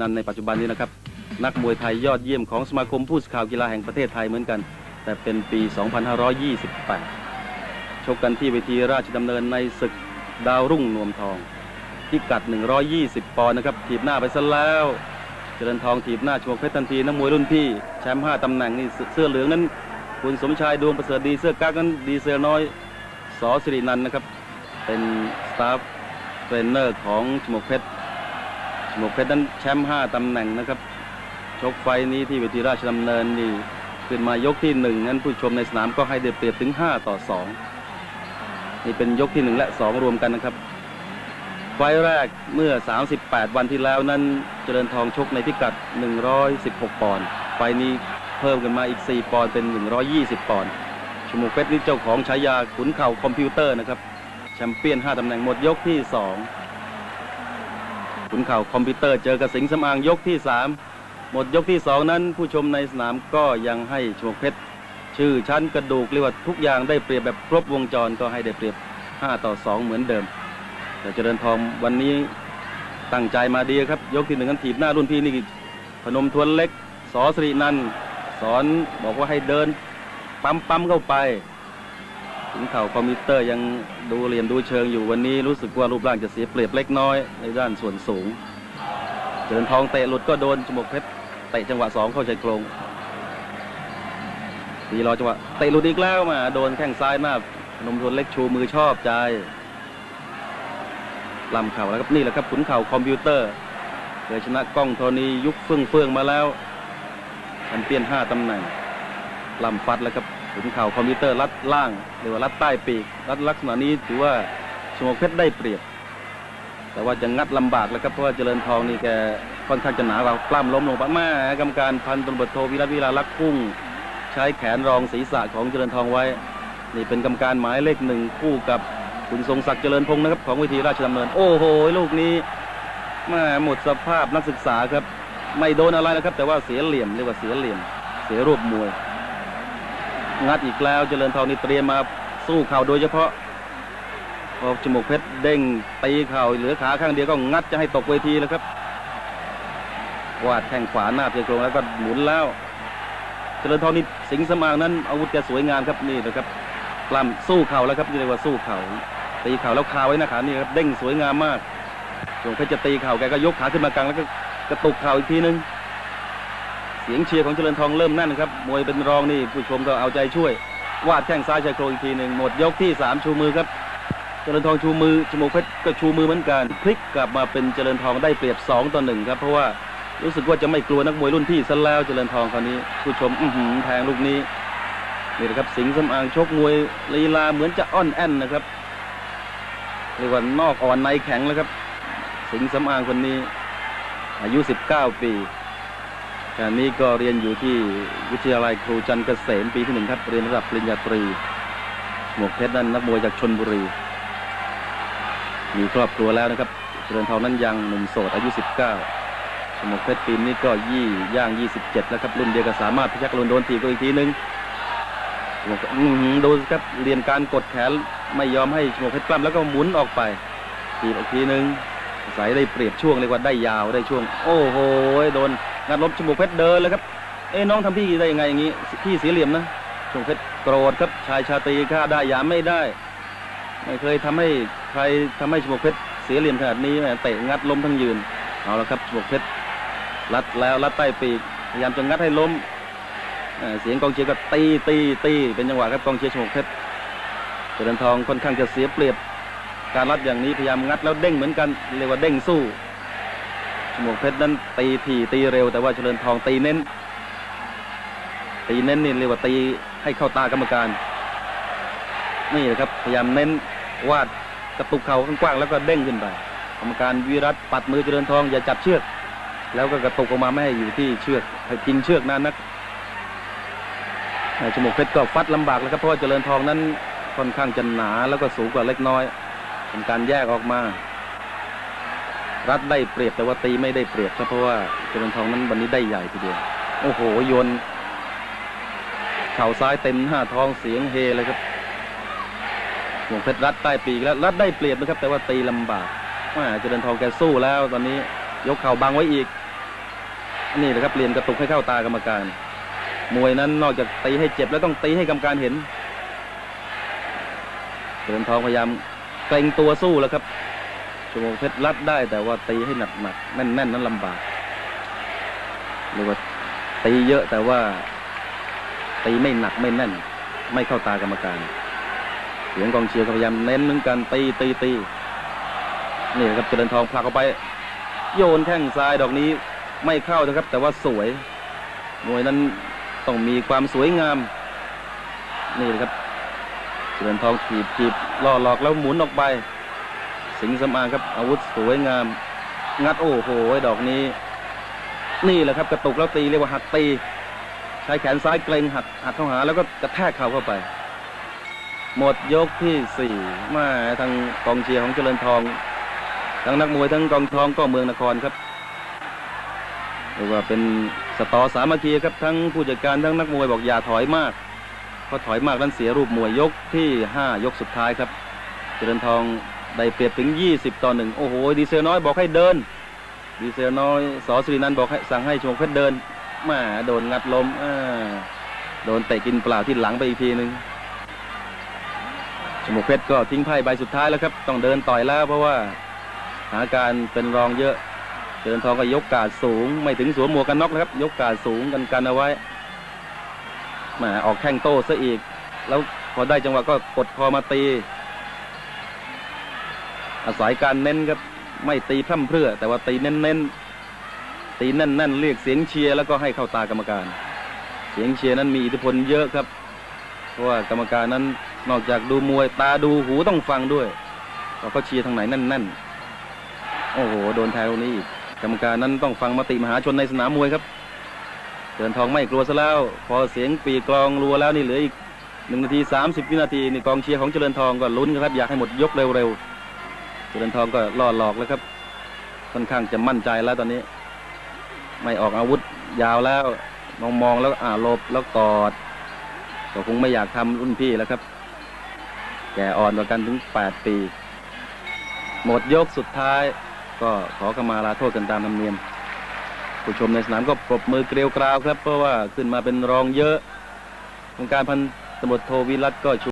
นันในปัจจุบันนี้นะครับ นักมวยไทยยอดเยี่ยมของสมาคมผู้สื่อข่าวกีฬาแห่งประเทศไทยเหมือนกัน แต่เป็นปี 2528 ชกกันที่เวทีราชดำเนินในศึกดาวรุ่งนวมทองพิกัด 120 ปอนด์นะครับถีบหน้าไปซะแล้ว เจริญทองถีบหน้าชวกเพชรทันทีนักมวยรุ่นพี่แชมป์5ตำแหน่งนี่เสื้อเหลืองนั้น คุณสมชายดวงประเสริฐดีเสื้อกั๊กนั้นดีเซลน้อยสอสิรินันนะครับ เป็นสตาฟเทรนเนอร์ของชมวกเพชร ชมวกเพชรนั้นแชมป์5ตำแหน่งนะครับ ชกไฟนี้ที่เวทีราชดำเนินนี่ขึ้นมายกที่หนึ่งนั้นผู้ชมในสนามก็ให้เดือเปรียบถึง 5 ต่อ 2 นี่เป็นยกที่ 1 และ 2 รวมกันนะครับ ไฟแรกเมื่อ 38 วันที่แล้วนั้นเจริญทองชกในพิกัด 116 ปอนด์ไฟนี้เพิ่มกันมาอีก 4 ปอนด์เป็น 120 ปอนด์ชมวกเพชรนี่เจ้าของฉายาขุนเข่าคอมพิวเตอร์นะครับแชมเปี้ยน 5 ตำแหน่งหมดยกที่ 2 ขุนเข่าคอมพิวเตอร์เจอกับสิงห์สำอางยกที่ 3 หมดยกที่ 2 นั้น ผู้ชมในสนามก็ยังให้ชมเพชร ชื่อชั้นกระดูกเรียกว่าทุกอย่างได้เปรียบแบบครบวงจรก็ให้ได้เปรียบ 5 ต่อ 2 เหมือนเดิม แต่เจริญทองวันนี้ตั้งใจมาดีครับ ยกที่หนึ่งนั้นถีบหน้ารุ่นพี่นี่พนมทวนเล็กสอสรินันสอนบอกว่าให้เดินปั๊มปั๊มเข้าไป ถึงเข่าคอมพิวเตอร์ยังดูเหลี่ยมดูเชิงอยู่วันนี้รู้สึกว่ารูปร่างจะเสียเปรียบเล็กน้อยในด้านส่วนสูงเจริญทองเตะหลุดก็โดนจมวกเพชรเตะจังหวะสองเข้าชายโครงทีรอจังหวะเตะหลุดอีกแล้วมา โดนแข้งซ้ายหน้าพนมทวนเล็กชูมือชอบใจลำเข่าแล้วครับนี่แหละครับขุนเข่าคอมพิวเตอร์เคยชนะกล้องโทนียุคเฟื่องเฟื่องมาแล้วแชมเปี้ยนห้าตำแหน่งลำฟัดแล้วครับ ขุนเข่าคอมพิวเตอร์รัดล่าง หรือว่ารัดใต้ปีกรัดลักษณะนี้ถือว่าชมวกเพชรได้เปรียบ แต่ว่าจะงัดลำบากแล้วครับเพราะว่าเจริญทองนี่แกค่อนข้างจะหนากว่าปล้ำล้มลงไปแม่กรรมการพันตำรวจโทวิรัตวิลาลักษ์พุ่งใช้แขนรองศีรษะของเจริญทองไว้ นี่เป็นกรรมการหมายเลขหนึ่งคู่กับคุณทรงศักดิ์เจริญพงศ์นะครับของเวทีราชดำเนิน โอ้โหลูกนี้แม่หมดสภาพนักศึกษาครับ ไม่โดนอะไรนะครับ แต่ว่าเสียเหลี่ยมเรียกว่าเสียเหลี่ยม เสียรูปมวย งัดอีกแล้วเจริญทองนี่เตรียมมาสู้เข่าโดยเฉพาะพอจมูกเพชรเด้งตีเข่าเหลือขาข้างเดียวก็งัดจะให้ตกเวทีแล้วครับวาดแข้งขวาหน้าเพียงตรงแล้วก็หมุนแล้ว เจริญทองนี่สิงสมางนั้นอาวุธแกสวยงามครับนี่นะครับปล้ำสู้เข่าแล้วครับนี่เรียกว่าสู้เข่าตีเข่าแล้วคาไว้หน้าขานี่ครับเด้งสวยงามมากจงเพชรจะตีเข่าแกก็ยกขาขึ้นมากลางแล้วก็กระตุกเข่าอีกทีนึง เสียงเชียร์ของเจริญทองเริ่มแน่นครับมวยเป็นรองนี่ผู้ชมก็เอาใจช่วย วาดแข้งซ้ายชายโครงอีกทีหนึ่งหมดยกที่สามชูมือครับ เจริญทองชูมือจมูกเพชรก็ชูมือเหมือนกันพลิกกลับมาเป็นเจริญทองได้เปรียบ2ต่อหนึ่งครับเพราะว่ารู้สึกว่าจะไม่กลัวนักมวยรุ่นพี่ซะแล้วเจริญทองคราวนี้ ผู้ชมอื้อหือแทงลูกนี้นี่นะครับสิงห์สำอางชกมวยลีลาเหมือนจะอ่อนแอนนะครับเรียกว่านอกอ่อนในแข็งแล้วครับ สิงห์สำอางคนนี้ อายุ 19 ปี ขณะนี้ก็เรียนอยู่ที่วิทยาลัยครูจันทร์เกษมปีที่หนึ่งครับเรียนระดับปริญญาตรี หมวกเพชรนั้นนักมวยจากชนบุรี มีครอบครัวแล้วนะครับเจริญทองนั้นยังหนุ่มโสดอายุ 19 หมวกเพชรปีนี้ก็ยี่ย่าง 27 แล้วครับรุ่นเดียวกับสามารถพิชักลุนโดนตีก็อีกทีนึงหมวกดูครับเรียนการกดแขนไม่ยอมให้หมวกเพชรปล้ำแล้วก็หมุนออกไปทีอีกทีนึงสายได้เปรียบช่วงเรียกว่าได้ยาวได้ช่วง โอ้โหโดน งัดลบจมูกเพชรเดินเลยครับ เอ้น้องทำพี่ได้ยังไงอย่างนี้พี่เสียเหลี่ยมนะชงเพชรโกรธครับชายชาตรีฆ่าได้ยามไม่ได้ ไม่เคยทำให้ใครทำให้ชมวกเพชรเสียเหลี่ยมขนาดนี้แม่เตะงัดล้มทั้งยืนเอาละครับชมวกเพชรรัดแล้วรัดใต้ปีกพยายามจะงัดให้ล้มเอ่อเสียงกองเชียร์ก็ตีตีตีเป็นจังหวะครับกองเชียร์ชมวกเพชรเจริญทองค่อนข้างจะเสียเปรียบการรัดอย่างนี้พยายามงัดแล้วเด้งเหมือนกันเรียกว่าเด้งสู้ ชมวกเพชรนั้นตีถี่ตีเร็ว แต่ว่าเจริญทองตีเน้น ตีเน้นนี่เรียกว่าตีให้เข้าตากรรมการ นี่นะครับ พยายามเน้นวาดกระตุกเข่ากว้างๆแล้วก็เด้งขึ้นไปกรรมการวิรัตปัดมือเจริญทองอย่าจับเชือก แล้วก็กระตุกออกมาไม่ให้อยู่ที่เชือกให้พิงเชือกนานนักจมูกเพชรก็ฟัดลำบากแล้วครับเพราะว่าเจริญทองนั้นค่อนข้างจะหนาแล้วก็สูงกว่าเล็กน้อยเป็นการแยกออกมา รัดได้เปรียบแต่ว่าตีไม่ได้เปรียบครับเพราะว่าเจริญทองนั้นวันนี้ได้ใหญ่ทีเดียว โอ้โหโยนเข่าซ้ายเต็มห้าท้องเสียงเฮเลยครับหลวงเพชรรัดใต้ปีกแล้วรัดได้เปรียบนะครับ แต่ว่าตีลำบากแม่เจริญทองแกสู้แล้วตอนนี้ยกเข่าบังไว้อีก นี่แหละครับเปลี่ยนกระตุกให้เข้าตากรรมการ มวยนั้นนอกจากตีให้เจ็บแล้วต้องตีให้กรรมการเห็นเดินทองพยายามเกรงตัวสู้แล้วครับ ชมวเพชรรัดได้แต่ว่าตีให้หนักหนักแน่นๆนนั้นลำบากเรียกว่าตีเยอะแต่ว่า ตีไม่หนักไม่แน่น ไม่เข้าตากรรมการ เสียงกองเชียร์พยายามเน้นเหมือนกันตีตีตีนี่ครับเจริญทองผลักออกไป โยนแข้งซ้ายดอกนี้ไม่เข้านะครับ แต่ว่าสวยมวยนั้นต้องมีความสวยงาม นี่แหละครับเจริญทองถีบถีบล่อหลอกแล้วหมุนออกไป สิงสำอางครับอาวุธสวยงาม งัดโอ้โหดอกนี้ นี่แหละครับ กระตุกแล้วตีเรียกว่าหักตี ใช้แขนซ้ายเกรงหักหักเข้าหา แล้วก็กระแทกเข่าเข้าไป หมดยกที่สี่มาทางกองเชียร์ของเจริญทอง ทั้งนักมวยทั้งกองทองก็เมืองนครครับเรียกว่าเป็นสตอสามัคคีครับทั้งผู้จัดการทั้งนักมวยบอกอย่าถอยมากเพราะถอยมากนั้นเสียรูปมวยยกที่ห้ายกสุดท้ายครับ เจริญทอง ได้เปรียบถึง 20 ต่อหนึ่งโอ้โห ดีเซลน้อยบอกให้เดิน ดีเซลน้อยสอสุรินันบอกให้สั่งให้ชมวกเพชรเดินมาโดนงัดลมโดนเตะกินเปล่าที่หลังไปอีกทีหนึ่งชมวกเพชรก็ทิ้งไพ่ใบสุดท้ายแล้วครับ ต้องเดินต่อยแล้วเพราะว่าสถานการณ์เป็นรองเยอะ เดินทองก็ยกกาดสูง ไม่ถึงสวมหมวกกันน็อกนะครับ ยกกาดสูงกันกันเอาไว้แหมออกแข้งโต้ซะอีก แล้วพอได้จังหวะก็กดคอมาตี อาศัยการเน้นครับไม่ตีพร่ำเพรื่อ แต่ว่าตีเน้นเน้นๆตีแน่นแน่นๆเรียกเสียงเชียร์แล้วก็ให้เข้าตากรรมการ เสียงเชียร์นั้นมีอิทธิพลเยอะครับ เพราะว่ากรรมการนั้นนอกจากดูมวยตาดูหูต้องฟังด้วยว่าเขาเชียร์ทางไหนแน่นๆโอ้โหโดนแทงตรงนี้อีกกรรมการนั้นต้องฟังมติมหาชนในสนามมวยครับเดินทองไม่กลัวซะแล้ว พอเสียงปีกลองรัวแล้วนี่เหลืออีกหนึ่งนาทีสามสิบวินาทีนี่กองเชียร์ของเจริญทองก็ลุ้นครับอยากให้หมดยกเร็วๆ เจริญทองก็ล่อหลอกแล้วครับ ค่อนข้างจะมั่นใจแล้วตอนนี้ ไม่ออกอาวุธยาวแล้ว มองมองแล้วอ่าลบแล้วกอดก็คงไม่อยากทำรุ่นพี่แล้วครับ แก่อ่อนกว่ากันถึงแปดปี หมดยกสุดท้าย ก็ขอขมาลาโทษกันตามธรรมเนียม ผู้ชมในสนามก็ปรบมือเกลียวกราวครับ เพราะว่าขึ้นมาเป็นรองเยอะองค์การพันตำรวจโทวิรัตก็ชู